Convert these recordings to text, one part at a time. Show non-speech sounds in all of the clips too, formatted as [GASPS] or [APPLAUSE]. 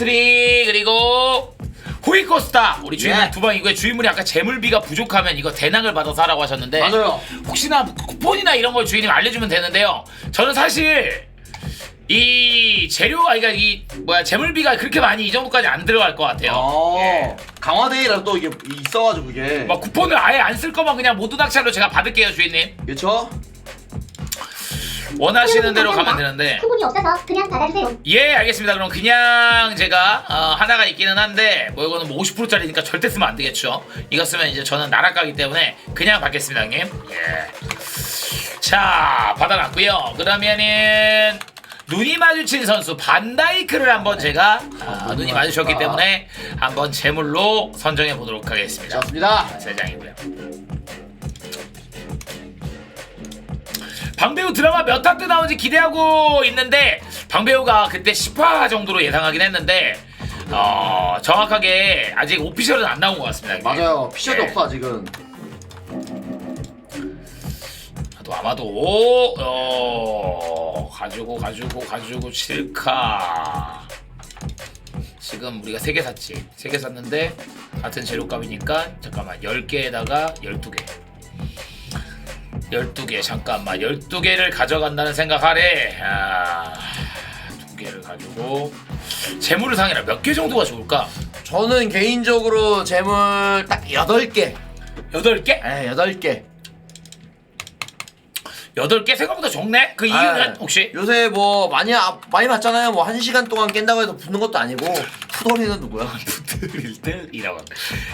포트리 그리고 호이코스타 우리 주인님 예. 두방 이거에 주인분이 아까 재물비가 부족하면 이거 대낙을 받아서 하라고 하셨는데 맞아요. 혹시나 쿠폰이나 이런 걸 주인님 알려주면 되는데요. 저는 사실 이 재료가 그러니까 이 뭐야 재물비가 그렇게 많이 이 정도까지 안 들어갈 것 같아요. 어. 예. 강화데이라 또 이게 있어가지고 이게. 막 쿠폰을 아예 안 쓸 거면 그냥 모두 낙찰로 제가 받을게요 주인님. 그렇죠? 원하시는 대로 가면 되는데. 쿠폰이 없어서 그냥 받아주세요. 예 알겠습니다 그럼 그냥 제가 어, 하나가 있기는 한데 뭐 이거는 뭐 50%짜리니까 절대 쓰면 안 되겠죠 이거 쓰면 이제 저는 나락가기 때문에 그냥 받겠습니다 형님 예자 받아놨고요 그러면은 눈이 마주친 선수 반다이크를 한번 제가 아, 눈이 마주쳤기 때문에 한번 제물로 선정해 보도록 하겠습니다 좋습니다. 세 장이고요. 방배우 드라마 몇 화 때 나오는지 기대하고 있는데 방배우가 그때 10화 정도로 예상하긴 했는데 어, 정확하게 아직 오피셜은 안 나온 것 같습니다. 이게. 맞아요. 피셔도 예. 없어 아직은. 아마도 아마도 어, 가지고 가지고 가지고 칠카 지금 우리가 3개 샀지 3개 샀는데 같은 재료값이니까 잠깐만 10개에다가 12개 12개 잠깐만 12개를 가져간다는 생각하래 아, 두 개를 가지고 재물을 상이라 몇 개 정도가 좋을까? 저는 개인적으로 재물 딱 8개. 8개? 에 8개. 8개 생각보다 적네? 그 이유는 혹시? 요새 뭐 많이 아- 많이 봤잖아요. 뭐 1시간 동안 깬다고 해서 붙는 것도 아니고 푸돌이는 누구야? [LAUGHS] 부들일 듯이라고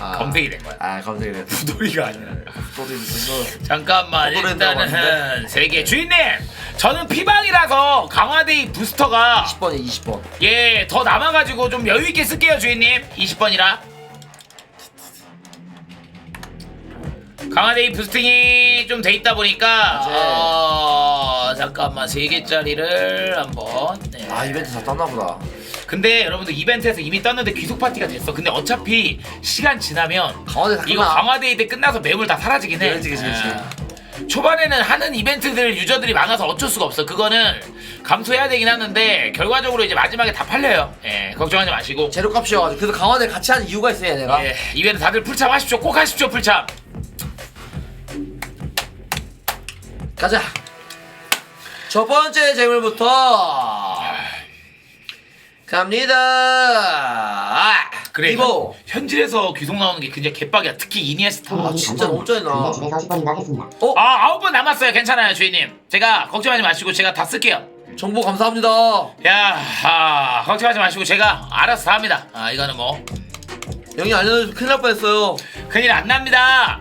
아. 검색이 된 거야 아, 감사해요. 부돌이가 아니라 푸돌이 무슨 [LAUGHS] 잠깐만 포도랜드라고 일단은 세개 주인님 저는 피방이라서 강화데이 부스터가 20번이 20번. 예 더 남아가지고 좀 여유 있게 쓸게요 주인님 20번이라 강화데이 부스팅이 좀 돼 있다 보니까 맞아요. 어, 잠깐만 세 개짜리를 한번 네. 아, 이벤트 다 땄나 보다. 근데 여러분들 이벤트에서 이미 떴는데 귀속 파티가 됐어 근데 어차피 시간 지나면 강화대 다 이거 끝나. 강화데이 때 끝나서 매물 다 사라지긴 해 그렇지, 그렇지, 그렇지. 아. 초반에는 하는 이벤트들 유저들이 많아서 어쩔 수가 없어. 그거는 감수해야 되긴 하는데 결과적으로 이제 마지막에 다 팔려요. 예, 걱정하지 마시고. 재료 값이어가지고 그래서 강화대 같이 하는 이유가 있어요, 얘네가. 예, 이벤트 다들 풀참 하십시오. 꼭 하십시오, 풀참. 가자. 첫 번째 재물부터 갑니다. 아, 그래. 이거 현, 현질에서 귀속 나오는 게 그냥 개빡이야. 특히 이니에스타. 아, 진짜 너무 짜증나. 근데 집에서 10번인가 했습니다. 어? 아, 아홉 번 남았어요. 괜찮아요, 주인님. 제가 걱정하지 마시고 제가 다 쓸게요. 정보 감사합니다. 야, 아, 걱정하지 마시고 제가 알아서 다 합니다. 아, 이거는 뭐 형이 알려줘서 큰일 날 뻔했어요. 큰일 안 납니다.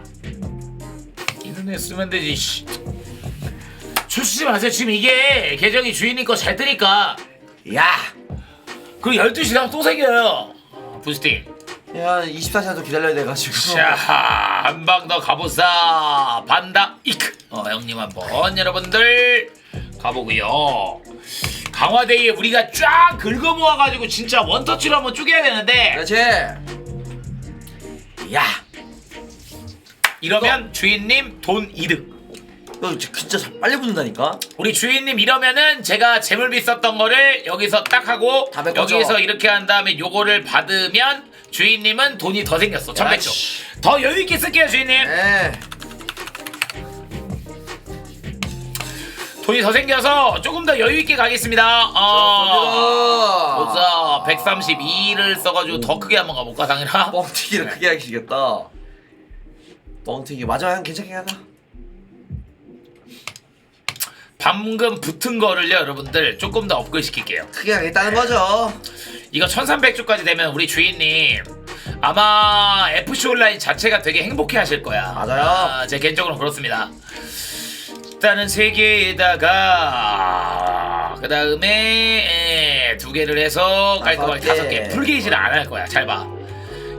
이눈에 쓰면 되지. 씨. 출시지 마세요. 지금 이게 계정이 주인님 거 잘 뜨니까. 야. 그리고 12시 가면 또 생겨요. 부스팅. 야, 24시간 더 기다려야 돼가지고. 자, 한 방 더 가보자. 반다 이크. 어, 형님 한번 여러분들 가보고요. 강화데이에 우리가 쫙 긁어 모아가지고 진짜 원터치로 한번 쪼개야 되는데 그렇지. 야 이러면 주인님 돈 이득 너 진짜 잘 빨리 붙는다니까. 우리 주인님 이러면은 제가 재물비 썼던 거를 여기서 딱 하고 다 메꿔줘. 여기서 이렇게 한 다음에 요거를 받으면 주인님은 돈이 더 생겼어 천백조 야씨. 더 여유 있게 쓸게요 주인님 네. 돈이 더 생겨서 조금 더 여유 있게 가겠습니다 어 어. 우선 132를 써 가지고 더 크게 한번 가볼까 상이라 뻥튀기를 크게 하시겠다. 뻥튀기 맞아, 형 괜찮긴 하다. 방금 붙은 거를요 여러분들 조금 더 업글 시킬게요 크게 하겠다는 거죠. 이거 1300주까지 되면 우리 주인님 아마 FC 온라인 자체가 되게 행복해 하실 거야. 맞아요. 아, 제 개인적으로는 그렇습니다. 일단은 세 개에다가 그 다음에 두 개를 해서 깔끔하게 다섯 다섯 개. 개. 풀게이지를 안 할 거야. 잘 봐.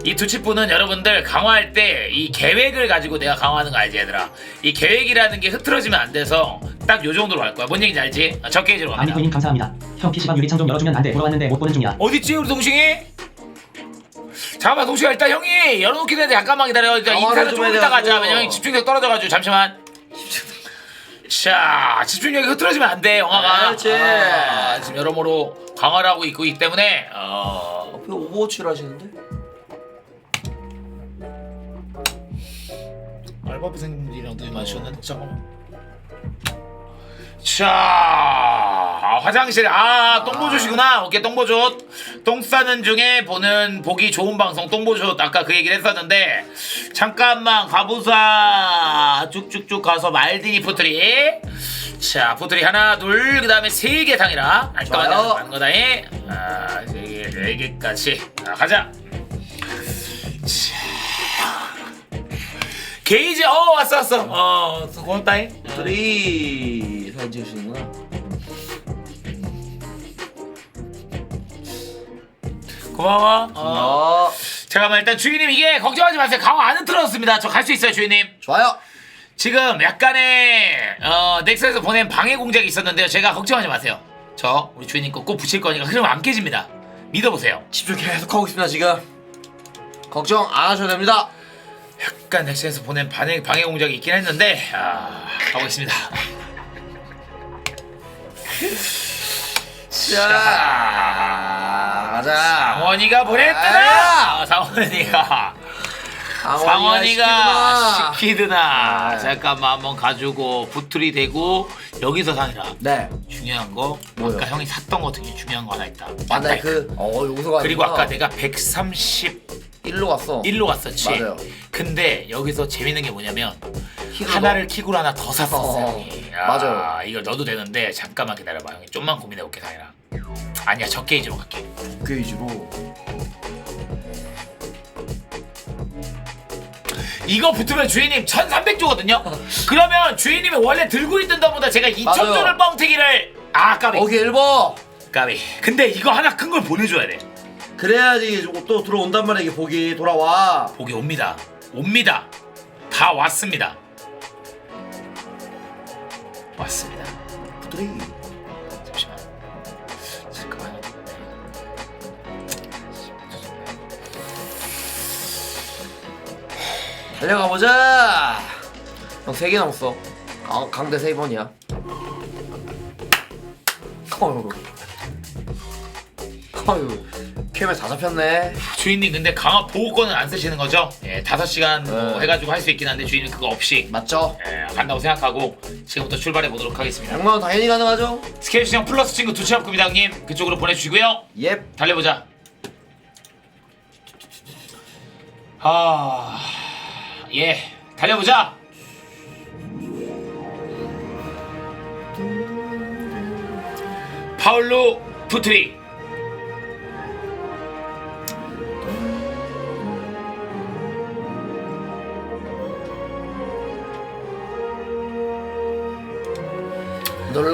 이 두치프는 여러분들 강화할 때 이 계획을 가지고 내가 강화하는 거 알지 얘들아 이 계획이라는 게 흐트러지면 안 돼서 딱 요 정도로 할 거야 뭔 얘기인지 알지? 아, 적 게이지로 갑니다 아미코님 감사합니다. 형 PC방 유리창 좀 열어주면 안 돼. 보러 왔는데 못 보는 중이야. 어딨지 우리 동식이? 잠깐만 동식아 일단 형이 열어놓긴 했는데 잠깐만 기다려 일단 인사를 좀 좀 해야 이따 가자 돼가지고. 왜냐면 형이 집중력 떨어져가지고 잠시만 자 집중력이 흐트러지면 안 돼 영화가 그렇지. 아, 지금 여러모로 강화를 하고 있고 있기 때문에 어, 앞에 오버워치를 하시는데? 알바비생님이랑 눈이 마주쳤는데 잠깐만. 자 아, 화장실. 아 똥보조시구나. 오케이 똥보조 똥 싸는 중에 보는 보기 좋은 방송 똥보조 아까 그 얘기를 했었는데 잠깐만 가보자 쭉쭉쭉 가서 말디니 포트리. 자 포트리 하나 둘 그 다음에 세개 상이라. 좋아요. 알까만 거다이 아세개네 개까지. 자, 가자 게이지 어 왔어 왔어. 어 고맙다잉 둘이 사진 찍으시는구나. 고마워. 어. 어, 잠깐만 일단 주인님 이게 걱정하지 마세요. 강화 안은 틀어졌습니다. 저 갈 수 있어요 주인님. 좋아요. 지금 약간의 어 넥슨에서 보낸 방해 공작이 있었는데요. 제가 걱정하지 마세요. 저 우리 주인님 거 꼭 붙일 거니까 흐름 안 깨집니다. 믿어보세요. 집중 계속 하고 있습니다 지금. 걱정 안 하셔도 됩니다. 약간 넥슨에서 보낸 방해, 방해 공작이 있긴 했는데 아, 하고 있습니다 자, 가자. 상원이가 보냈더라 아, 상원이가 상원이가 시키드나 아. 잠깐만 한번 가지고 부틀이 되고 여기서 상이라 네. 중요한 거 뭐요? 아까 형이 샀던 거 중에 중요한 거 하나 있다 맞다 그. 어 여기서 가. 그리고 아까 내가 131 로 1로 갔어. 갔었지 맞아요. 근데 여기서 재밌는 게 뭐냐면 키로 하나를 키고 하나 더 샀었어 어, 형이. 맞아요. 이걸 넣어도 되는데 잠깐만 기다려봐 형이 좀만 고민해 볼게 상이라 아니야 적 게이지로 갈게 그 위주로. 이거 붙으면 주인님 1300조거든요 [LAUGHS] 그러면 주인님이 원래 들고 있던 돈보다 제가 2000조를 맞아요. 뻥튀기를 아 까비 오케이 1번. 까비 근데 이거 하나 큰 걸 보내줘야 돼 그래야지 또 들어온단 말이야 이게 복이 돌아와. 복이 옵니다 옵니다 다 왔습니다 왔습니다 부들이. 잠시만 잠깐만요 달려가 보자. 형 3개 남았어. 강, 강대 3번이야. 어휴. 어휴. 캠에 다 잡혔네. 주인님 근데 강화 보호권은 안 쓰시는 거죠? 예, 5시간 뭐 네. 해가지고 할 수 있긴 한데 주인님 그거 없이 맞죠? 예, 간다고 생각하고 지금부터 출발해 보도록 하겠습니다 100만 원 당연히 가능하죠? 스케일 시장 플러스 친구 두치압급이다 형님 그쪽으로 보내주시고요 예. 달려보자 아... 예 달려보자 파울로 푸트리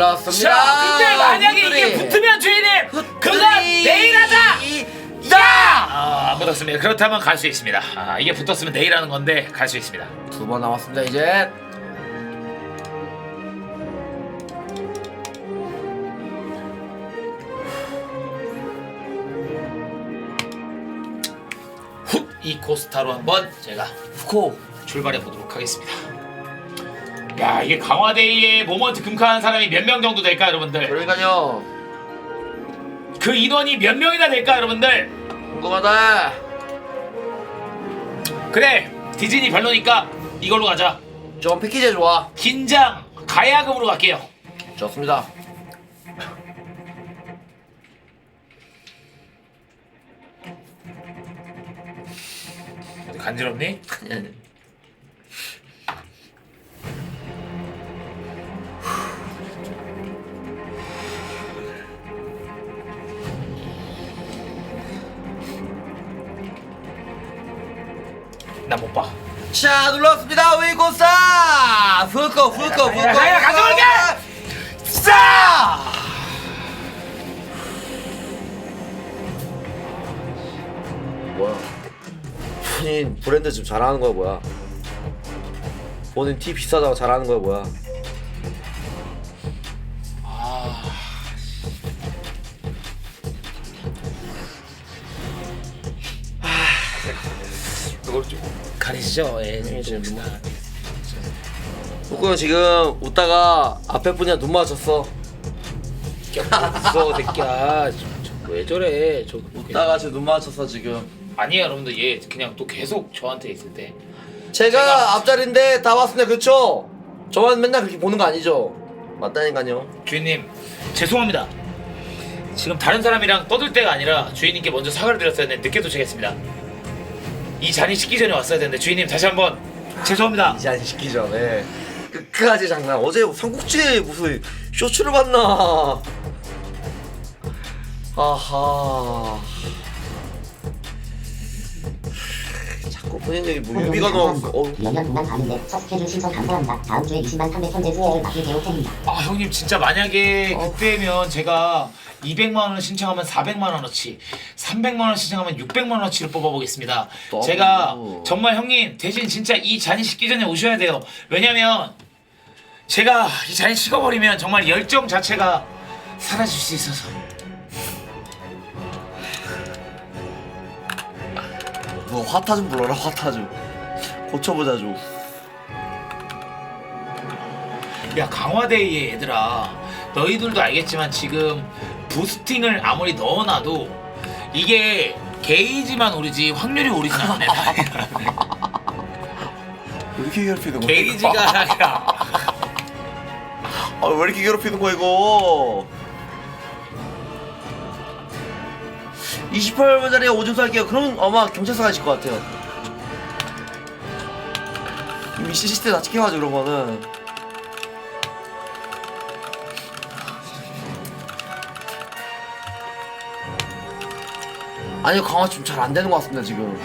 놀랐습니다. 자 근데 만약에. 이게 붙으면 주인님 그건. 내일 하자 이- 야! 아, 안 붙었습니다. 그렇다면 갈 수 있습니다. 아, 이게 붙었으면 내일 하는 건데 갈 수 있습니다. 두번 남았습니다 이제. 훗! 이 코스타로 한번 제가 후코. 출발해 보도록 하겠습니다. 야, 이게 강화데이에 모먼트 금카한 사람이 몇 명 정도 될까, 여러분들? 그러니까요. 그 인원이 몇 명이나 될까, 여러분들? 궁금하다. 그래, 디즈니 별로니까 이걸로 가자. 좀 패키지 좋아. 긴장 가야금으로 갈게요. 좋습니다. 간지럽니? [LAUGHS] 나 못 봐. 자 눌렀습니다. 위고사! 후코 후코 후코 야, 야, 가져올게! 싸 뭐야? 본인 브랜드 지금 잘하는 거야 뭐야? 본인 티 비싸다고 잘하는 거야 뭐야 그걸 좀 가리시죠? 예, 좀 좀. 후코 형 지금 웃다가 앞에 분이랑 눈 마주쳤어 무서워 새끼야. 좀, 좀. 왜 저래? 저 웃다가 제눈 맞췄어 지금 아니에요 여러분들 얘 그냥 또 계속 저한테 있을 때 제가, 제가- 앞자리인데 다 왔습니다 그쵸? 저만 맨날 그렇게 보는 거 아니죠? 맞다니까요 주인님 죄송합니다. 지금 다른 사람이랑 떠들 때가 아니라 주인님께 먼저 사과를 드렸어야 했는데 늦게 도착했습니다. 이 잔이 식기 전에 왔어야 되는데 주인님 다시 한번 죄송합니다. 이제 안 시키기 전에 끝까지 장난. 어제 삼국지에 무슨 쇼츠를 봤나. 아하 본인들이 뭐 유비가 나왔어 어, 동안 가는데 첫 스케줄 신청 감사합니다. 다음 주에 20만 300 현재 수혜를 맡을 계획입니다. 아 형님 진짜 만약에 그때면 제가 200만 원을 신청하면 400만 원어치, 300만 원 신청하면 600만 원어치를 뽑아보겠습니다. 너무- 제가 정말 형님 대신 진짜 이 잔이 식기 전에 오셔야 돼요. 왜냐면 제가 이 잔이 식어버리면 정말 열정 자체가 사라질 수 있어서. 너 화타 좀 불러라 화타 좀. 고쳐보자 좀. 야 강화데이에 얘들아. 너희들도 알겠지만 지금 부스팅을 아무리 넣어놔도 이게 게이지만 오르지 확률이 오르진 않네 왜 이렇게 괴롭히는 거야 게이지가 아니라. 아, 왜 이렇게 괴롭히는 거야 이거 28만짜리 오줌 쌀게요 그럼 아마 경찰서 가실 것 같아요. 이미 CCTV 다 찍혀가지고 그런 거는. 아니요 강화 좀 잘 안 되는 것 같습니다 지금.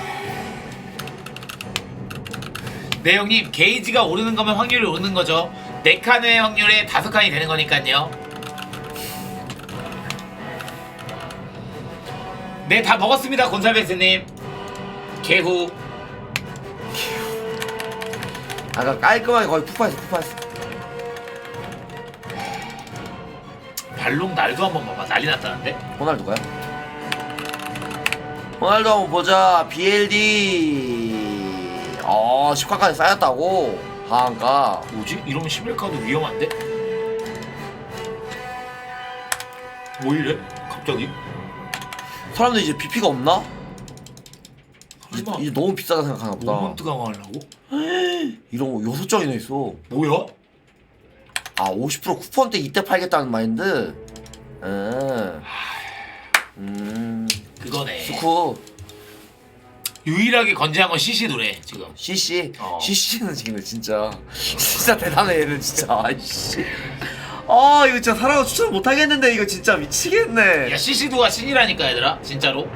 네 형님. 게이지가 오르는 거면 확률이 오르는 거죠. 네 칸의 확률에 다섯 칸이 되는 거니까요 네 다 먹었습니다 곤살베스님 개후 아까 깔끔하게 거의 푸파했어 푸파했어 발롱 날도 한번 봐봐 난리 났다는데 호날두가요? 호날두 한번 보자 BLD 어 10화까지 쌓였다고 하한가 뭐지? 이러면 11카드 위험한데? 뭐 이래? 갑자기? 사람들 이제 BP가 없나? 이제, 설마. 이제 너무 비싸다 생각하나 보다. 모먼트 강화하려고? [GASPS] 이런 거 여섯 장이나 있어. 뭐야? 아 50% 쿠폰 때 이때 팔겠다는 마인드? 음, 음. 그거네. 스쿠. 유일하게 건재한 건 CC도래 지금. CC 어. CC는 지금 진짜. [LAUGHS] 진짜 대단해 얘는 진짜. 아이씨 아 이거 진짜 사람을 추천 못하겠는데 이거 진짜 미치겠네. 야 CC도가 신이라니까 얘들아. 진짜로.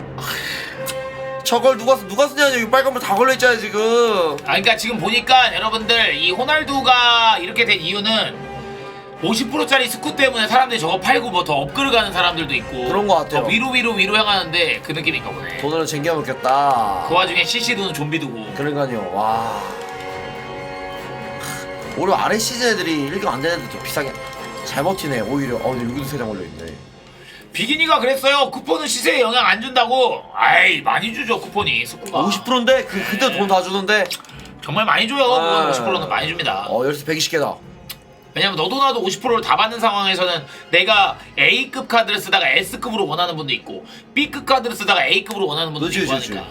저걸 누가 쓰- 누가 쓰냐 여기 빨간불 다 걸려있잖아 지금. 아 그러니까 지금 보니까 여러분들 이 호날두가 이렇게 된 이유는 50%짜리 스쿠 때문에 사람들이 저거 팔고 뭐 더 업글을 가는 사람들도 있고 그런 것 같아요. 더 위로 위로 위로 향하는데 그 느낌인가 보네. 돈을 쟁겨 먹겠다. 그 와중에 CC도는 좀비 두고. 그러니까요. 와. 오히려 아래 시즌 애들이 1등 안 되는 애들 좀 비싸게 잘 버티네. 오히려 어 근데 여기도 3장 걸려있네. 비기니가 그랬어요. 쿠폰은 시세에 영향 안 준다고. 아이 많이 주죠 쿠폰이 스쿠가 50%인데? 그, 그때 돈 다 주는데? 정말 많이 줘요 아. 그건 50%는 많이 줍니다. 어 열쇠 120개다. 왜냐면 너도 나도 50%를 다 받는 상황에서는 내가 A급 카드를 쓰다가 S급으로 원하는 분도 있고 B급 카드를 쓰다가 A급으로 원하는 분도 그치, 있고 그치, 하니까.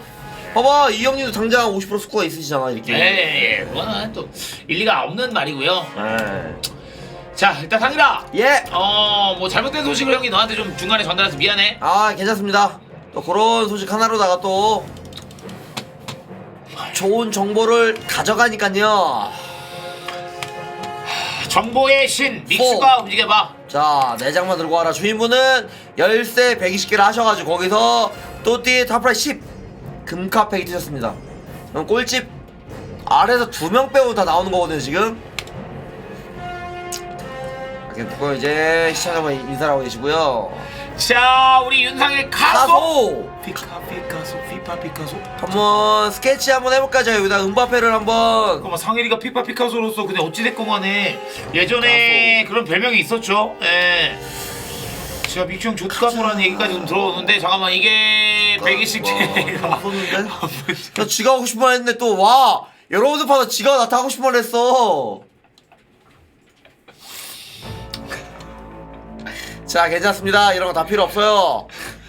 봐봐 이 형님도 당장 50% 스코어 있으시잖아 이렇게. 예예 그거는 또 일리가 없는 말이고요. 예. 자 일단 상일아 예. 어 뭐 잘못된 소식을 형이 너한테 좀 중간에 전달해서 미안해 아 괜찮습니다 또 그런 소식 하나로다가 또 좋은 정보를 가져가니까요 정보의 신 믹스가 움직여봐 자, 네 장만 들고 와라. 주인분은 열쇠 120개를 하셔가지고 거기서 또띠 탑프라이 10 금카 팩이 뜨셨습니다. 그럼 꼴찌 아래에서 두 명 빼고 다 나오는 거거든요 지금. 이렇게 듣고 이제 시청자분 인사를 하고 계시고요. 자 우리 윤상의 카소 가소 피카 피카소 피파 피카소. 한번 스케치 한번 해볼까? 제가 여기다 음바페를 한번. 잠깐만 상일이가 피파 피카소로서 근데 어찌됐건 간에 예전에 그런 별명이 있었죠? 예. 제가 믹슈 형 조카소라는 얘기까지 좀 들어오는데 잠깐만 이게 120개가 무서운데? [LAUGHS] 나 지가 하고 싶어 했는데 또 와! 여러분들 봐서 지가 나타 하고 싶어 했어 자 괜찮습니다. 이런 거 다 필요 없어요.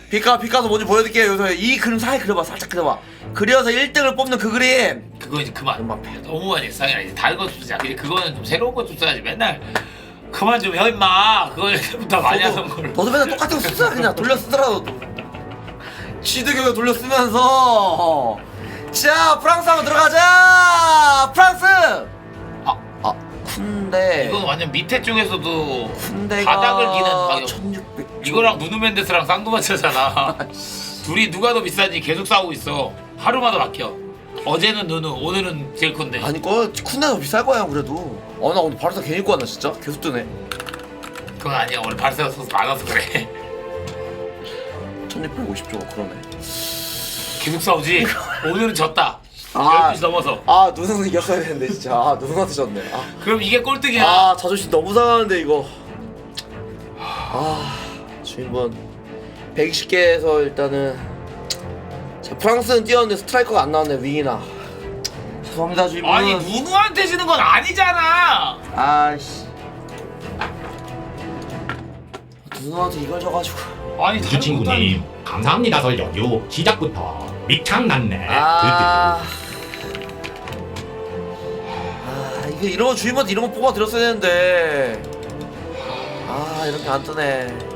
빛가 빛가서 뭔지 보여드릴게요. 여기서 이 그림 사이 그려봐. 살짝 그려봐. 그려서 1등을 뽑는 그 그림. 그거 이제 그만. 음악해. 너무 많이 했어 이제 다른 거좀 쓰자. 근데 그거는 좀 새로운 거좀 써야지 맨날 그만 좀 해 임마. 그거 부터 많이 하던 걸로. 너도 맨날 똑같은 거 쓰자. 그냥 돌려 쓰더라도. 취득경에 돌려 쓰면서. 자 프랑스 한번 들어가자. 프랑스 쿤데 이건 완전 밑에 쪽에서도 쿤데가 바닥을 기는 가격 1600 이거랑 누누멘데스랑 쌍두마차잖아. [LAUGHS] 둘이 누가 더 비싼지? 계속 싸우고 있어. 하루마다 바뀌어 어제는 누누 오늘은 제일 콘데. 아니 거 쿤데 더 비쌀 거야 그래도. 어나 오늘 바로사 괜히 입고 왔나 진짜? 계속 뜨네. 그건 아니야. 오늘 발사가 소스 많아서 그래. 1650조 그러네. 계속 싸우지? 오늘은 졌다 아. 12시 넘어서. 아 누누는 이겼어야 되는데 진짜. 아 누누한테 졌네. 아, 그럼 이게 꼴등이야? 아 자존심 너무 상하는데 이거. 아 주인분 120개에서 일단은 자 프랑스는 뛰었는데 스트라이커가 안 나왔네 윙이나. 죄송합니다 주인분 아니 누누한테 지는 건 아니잖아! 아씨. 누누한테 이걸 져가지고. 아니 우주 친구님 감사합니다 설 연휴 시작부터 미창났네. 아... 이게 이런 거 주인분한테 이런 거 뽑아 드렸어야 되는데. 아 이렇게 안 뜨네